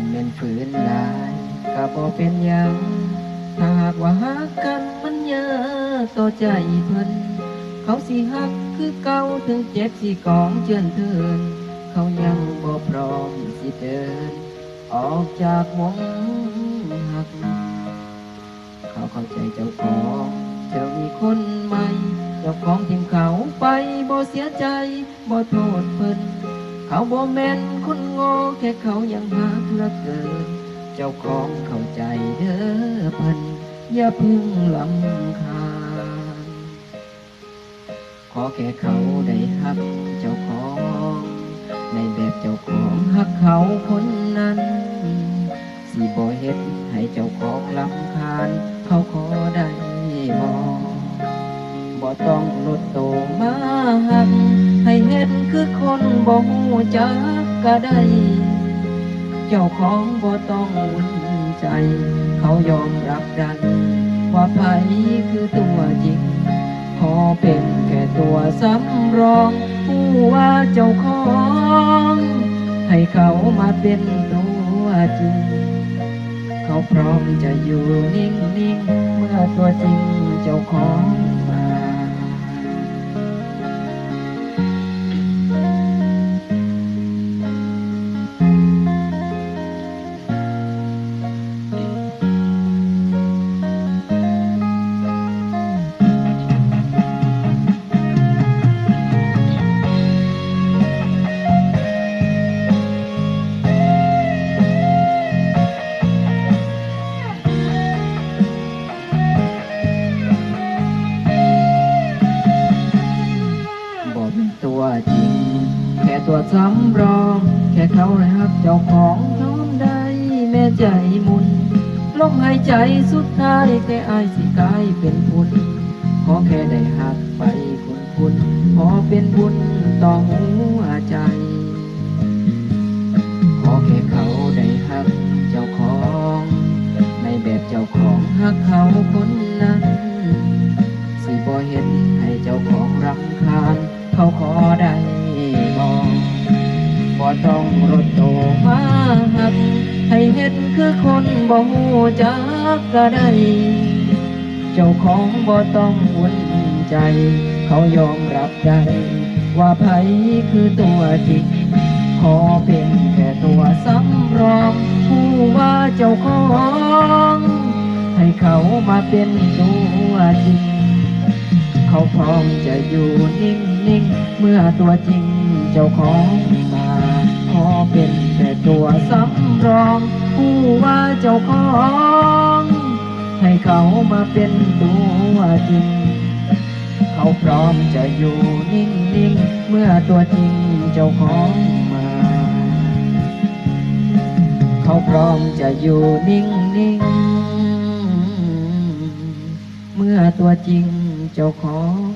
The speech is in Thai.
านเป็นฝืนลายก็บ่เป็นยังถ้าหากว่าฮักกันมันเยอะต่อใจเพิ่นเขาสิฮักคือเก่าถึงเจ็บสิกองเจือนเทินเขายังบ่พร้อมสิเดิน ออกจากวงหัก เขาเข้าใจเจ้าของเจ้ามีคนใหม่ เจ้าของทิมเขาไปบ่เสียใจบ่โทษเพิ่น เขาบ่แม่นคนโง่แค่เขายังหักเหลือเกิน เจ้าของเข้าใจเด้อเพิ่นอย่าพึ่งลำคาญขอแค่เขาได้หักเจ้าของ ในแบบเจ้าของหักเขาคนนั้น สิบ่เฮ็ดให้เจ้าของลำคาญ เขาขอได้บ่บ่ต้องลดโตมาหัก ให้เฮ็ดคือคนบ่ฮู้จักก็ได้ เจ้าของบ่ต้องวุ่นใจ เขายอมรับได้ว่าไผคือตัวจริง ขอเป็นแค่ตัวสำรอง ผู้ว่าเจ้าของ ให้เขามาเป็นตัวจริง เขาพร้อมจะอยู่นิ่งๆ เมื่อตัวจริงเจ้าของ สำรอง แค่เขารักเจ้าของน้อมได้แม่ใจมุนลมหายใจสุดท้ายแค่อายสิกายเป็นบุญขอแค่ได้หักไปคุณคุณขอเป็นบุญต่อหัวใจ ขอแค่เขาได้หักเจ้าของ ในแบบเจ้าของหักเขาคนนั้นสิบ่เห็นให้เจ้าของรำคาญ เขาขอได้บอกบ่ ต้องรถโตมาหัก ให้เห็นคือคนบ่ฮู้จักก็ได้ เจ้าของบ่ต้องวุ่นใจ เขายอมรับได้ ว่าไผคือตัวจริงขอเป็นแค่ตัวสำรอง ผู้ว่าเจ้าของ ให้เขามาเป็นตัวจริง เขาพร้อมจะอยู่นิ่ง ๆ เมื่อตัวจริงเจ้าของมา ขอเป็นแต่ตัวสำรอง ผู้ว่าเจ้าของ ให้เขามาเป็นตัวจริง เขาพร้อมจะอยู่นิ่งๆ เมื่อตัวจริงเจ้าของมา เขาพร้อมจะอยู่นิ่งๆ เมื่อตัวจริงเจ้าของ